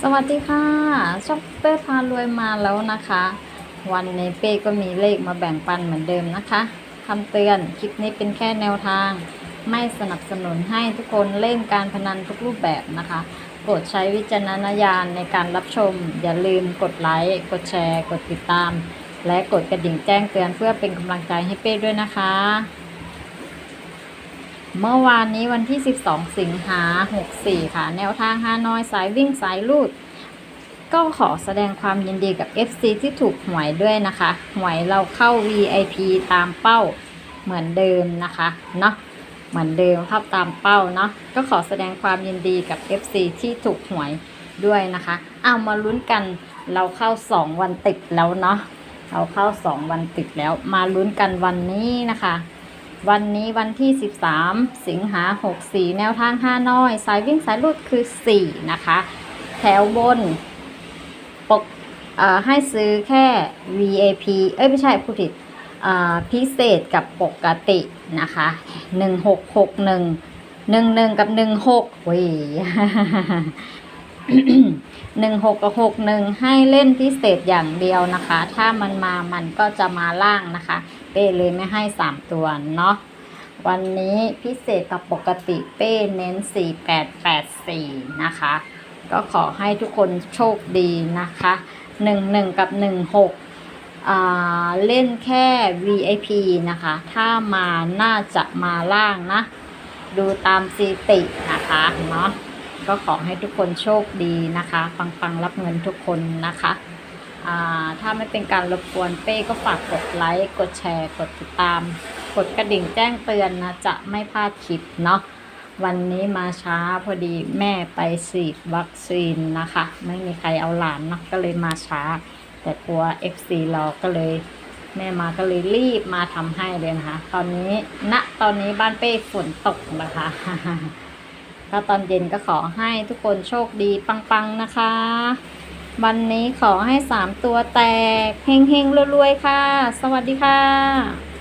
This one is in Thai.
สวัสดีค่ะช็อปเป้พารวยมาแล้วนะคะ วันในเป้ก็มีเลขมาแบ่งปันเหมือนเดิมนะคะคำเตือนคลิปนี้เป็นแค่แนวทาง ไม่สนับสนุนให้ทุกคนเล่นการพนันทุกรูปแบบนะคะโปรดใช้วิจารณญาณในการรับชม อย่าลืมกดไลค์กดแชร์ กดติดตาม และกดกระดิ่งแจ้งเตือนเพื่อเป็นกำลังใจให้เป้ด้วยนะคะ เมื่อวานนี้วันที่ 12 สิงหา 64 ค่ะ แนวทางฮานอยสายวิ่งสายลูด ก็ขอแสดงความยินดีกับ FC ที่ถูกหวยด้วยนะคะ หวยเราเข้า VIP ตามเป้าเหมือนเดิมนะคะเนาะเหมือนเดิมเข้าตามเป้าเนาะก็ขอแสดงความยินดีกับ FC ที่ถูกหวยด้วยนะคะ เอามาลุ้นกันเราเข้า 2 วันติดแล้วเนาะเราเข้า 2 วันติดแล้วมาลุ้นกันวันนี้นะคะ วันนี้วันที่ 13 สิงหา 64 แนวทางห้าน้อย สายวิ่งสายลูดคือ 4 นะคะ แถวบน ปกให้ซื้อแค่ VAP เอ้ย ไม่ใช่ผู้ผิดพิเศษกับปกตินะคะ 1661 11 กับ 16เว้ย 16กับ61ให้เล่นพิเศษอย่างเดียวนะคะ ถ้ามันมามันก็จะมาล่างนะคะ เป้เลยไม่ให้3ตัวเนาะวันนี้พิเศษกับปกติเป้เน้น4884นะคะ ก็ขอให้ทุกคนโชคดีนะคะ11กับ16อ่าเล่นแค่ VIP นะคะ ถ้ามาน่าจะมาล่างนะ ดูตามสถิตินะคะเนาะ ก็ขอให้ทุกคนโชคดีนะคะปังๆรับเงินทุกคนนะคะถ้าไม่เป็นการรบกวนเป้ก็ฝากกดไลค์ กดแชร์ กดติดตาม กดกระดิ่งแจ้งเตือนนะ จะไม่พลาดคลิปเนาะวันนี้มาช้าพอดีแม่ไปฉีดวัคซีนนะคะ ไม่มีใครเอาหลานนะก็เลยมาช้า แต่กลัว FC รอก็เลย แม่มาก็เลยรีบมาทำให้เลยนะคะ ตอนนี้ณตอนนี้บ้านเป้ฝนตกนะคะ ก็ตอนเย็นก็ขอให้ทุกคนโชคดีปังๆนะคะ วันนี้ขอให้สามตัวแตกเฮงๆรวยๆค่ะ สวัสดีค่ะ